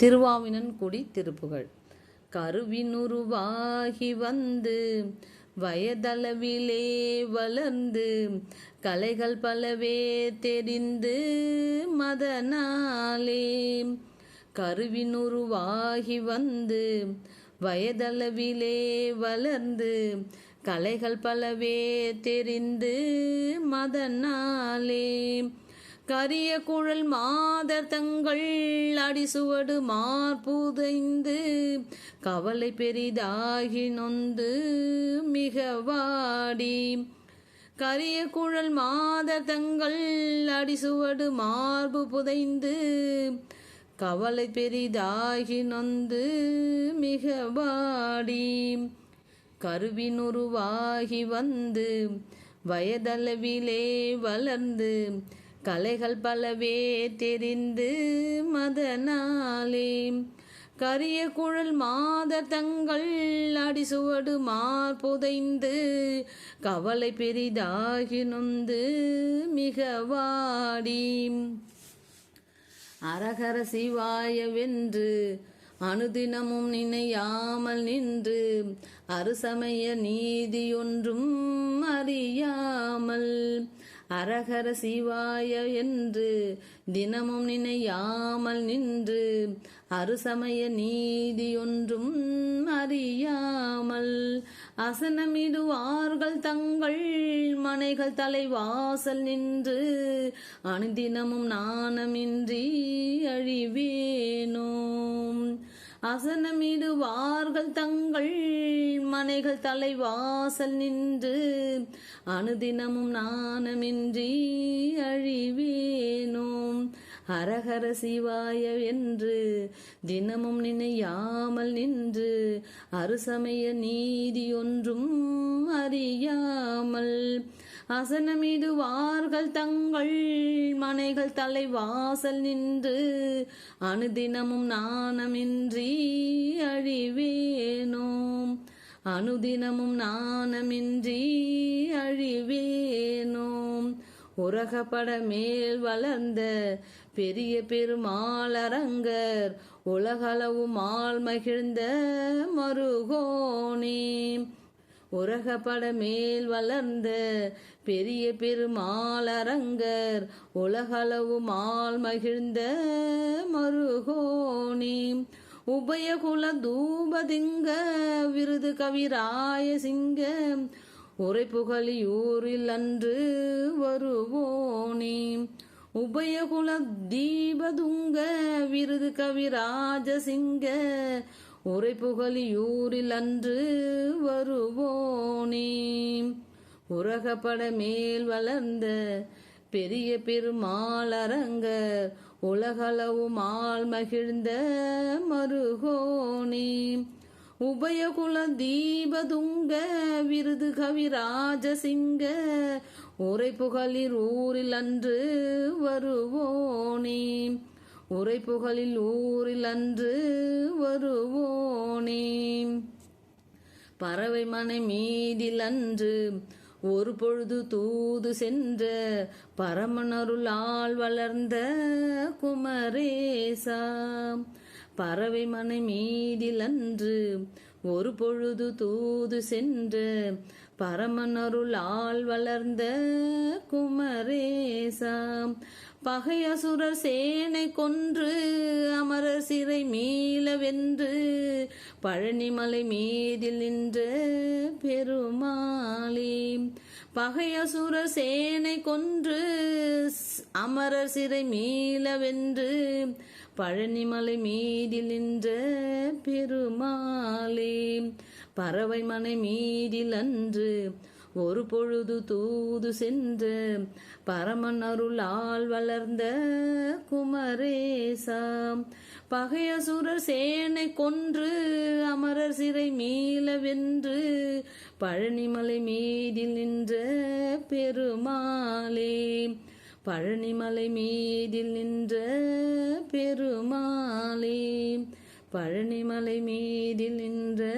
திருவாவினன்குடி திருப்புகழ் கருவினுருவாகி வந்து வயதளவிலே வளர்ந்து கலைகள் பலவே தெரிந்து மதனாலே. கருவினுருவாகி வந்து வயதளவிலே வளர்ந்து கலைகள் பலவே தெரிந்து மதனாலே. கரிய குழல் மாதர் தங்கள் அடிசுவடு மார்புதைந்து கவலை பெரிதாகி நொந்து மிக வாடி. கரிய குழல் மாதர் தங்கள் அடிசுவடு மார்பு புதைந்து கவலை பெரிதாகி நொந்து மிக வாடி. கருவினுருவாகி வந்து வயதளவிலே வளர்ந்து கலைகள் பலவே தெரிந்து மதனாலே. கரிய குழல் மாத தங்கள் அடிசுவடு மார் புதைந்து கவலை பெரிதாகி நொந்து மிக வாடி. அரகர சிவாயவென்று அனுதினமும் நினையாமல் நின்று அருசமய நீதியொன்றும் அறியாமல் அரகர சிவாய என்று தினமும் நினையாமல் நின்று அருசமய நீதியொன்றும் அறியாமல் அசனமிடுவார்கள் தங்கள் மனைகள் தலைவாசல் நின்று அனுதினமும் நாணமின்றி அழிவேனோம் அசனமிடுவார்கள் தங்கள் மனைகள் தலைவாசல் நின்று அனுதினமும் நாணமின்றி அழிவேனோம் ஹரஹர சிவாய என்று தினமும் நினையாமல் நின்று அருசமய நீதி ஒன்றும் அறியாமல் அசனமிடுவார்கள் தங்கள் மனைகள் தலைவாசல் நின்று அனுதினமும் நாணமின்றி அழிவேனோம். அனுதினமும் நாணமின்றி அழிவேனோம். உரகப்பட மேல் வளர்ந்த பெரிய பெருமாளரங்கர் உலகளவு மால் மகிழ்ந்த மருகோனே. உலகப்பட மேல் வளர்ந்த பெரிய பெருமாளரங்கர் உலகளவு மால் மகிழ்ந்த மருகோணி. உபயகுல தூபதிங்க விருது கவிராய சிங்க உரை புகழியூரில் அன்று வருவோனே உபயகுல தீபதுங்க விருது கவிராஜசிங்க உரை புகழியூரில் அன்று வருவோனே. உரகப்பட மேல் வளர்ந்த பெரிய பெருமாளரங்கர் உலகளவு மால் மகிழ்ந்த மருகோனே. உபயகுல தீபதுங்க விருது கவிராஜசிங்க உரைப்புகளில் உரை புகழில் ஊரில் அன்று வருவோனே. உரை புகழில் ஊரில் அன்று வருவோனே. பறவை மனை மீதில் அன்று ஒரு பொழுது தூது சென்ற பரமனருளால் வளர்ந்த குமரேசா. பறவை மனை மீதில் அன்று ஒரு பொழுது தூது சென்ற பரமனருளால் வளர்ந்த குமரேசாம். பகையசுரர் சேனை கொன்று அமரர் சிறை மீள வென்று பழனிமலை மீதில் நின்ற பெருமாளே. பகையசுர சேனை கொன்று அமரர் சிறை மீளவென்று பழனிமலை மீதில் நின்ற பெருமாளே பறவை மனை மீதில் அன்று ஒரு பொழுது தூது சென்று பரமன் அருளால் வளர்ந்த குமரேசாம். பகையசுரர் சேனை கொன்று அமரர் சிறை மீள வென்று பழனிமலை மீதில் நின்ற பெருமாளே. பழனிமலை மீதில் நின்ற பெருமாளே. பழனிமலை மீதில் நின்ற